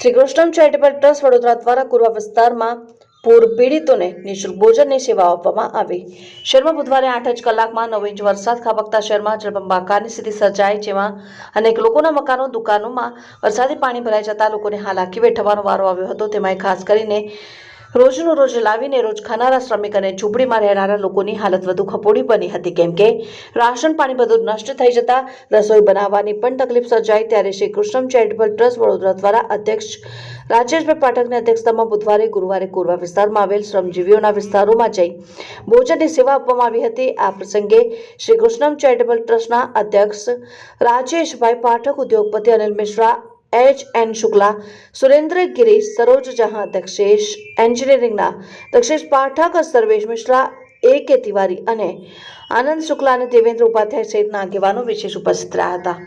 Shri Krishna charitable trust Vadodara દ્વારા કુરવા વિસ્તારમાં પૂર પીડિતોને નિઃશુલ્ક ભોજનની સેવા આપવામાં આવી. શહેરમાં બુધવારે આઠ જ કલાકમાં નવ ઇંચ વરસાદ ખાબકતા શહેરમાં જળબંબાકારની સ્થિતિ સર્જાઈ જેમાં અનેક લોકોના મકાનો, દુકાનોમાં વરસાદી પાણી ભરાઈ જતા લોકોને હાલાકી વેઠવાનો વારો આવ્યો હતો. તેમાં ખાસ કરીને રોજનું રોજ લાવીને રોજ ખાનારા શ્રમિક અને ઝૂંપડીમાં રહેનારા લોકોની હાલત વધુ ખપોડી બની હતી. કેમ કે રાશન પાણી બધું નષ્ટ થઈ જતા રસોઈ બનાવવાની પણ તકલીફ સર્જાઈ ત્યારે શ્રી કૃષ્ણમ ચેરિટેબલ ટ્રસ્ટ વડોદરા દ્વારા અધ્યક્ષ રાજેશભાઈ પાઠકની અધ્યક્ષતામાં બુધવારે, ગુરુવારે કોરવા વિસ્તારમાં આવેલ શ્રમજીવીઓના વિસ્તારોમાં જઈ ભોજનની સેવા આપવામાં આવી હતી. આ પ્રસંગે શ્રી કૃષ્ણ ચેરિટેબલ ટ્રસ્ટના અધ્યક્ષ રાજેશભાઈ પાઠક, ઉદ્યોગપતિ અનિલ મિશ્રા એચ એન શુક્લા સુરેન્દ્ર ગિરીશ સરોજ જહાં દક્ષેશ એન્જિનિયરિંગના દક્ષેશ પાઠક સર્વેશ મિશ્રા એ કે તિવારી અને આનંદ શુક્લા અને દેવેન્દ્ર ઉપાધ્યાય સહિતના આગેવાનો વિશેષ ઉપસ્થિત રહ્યા હતા.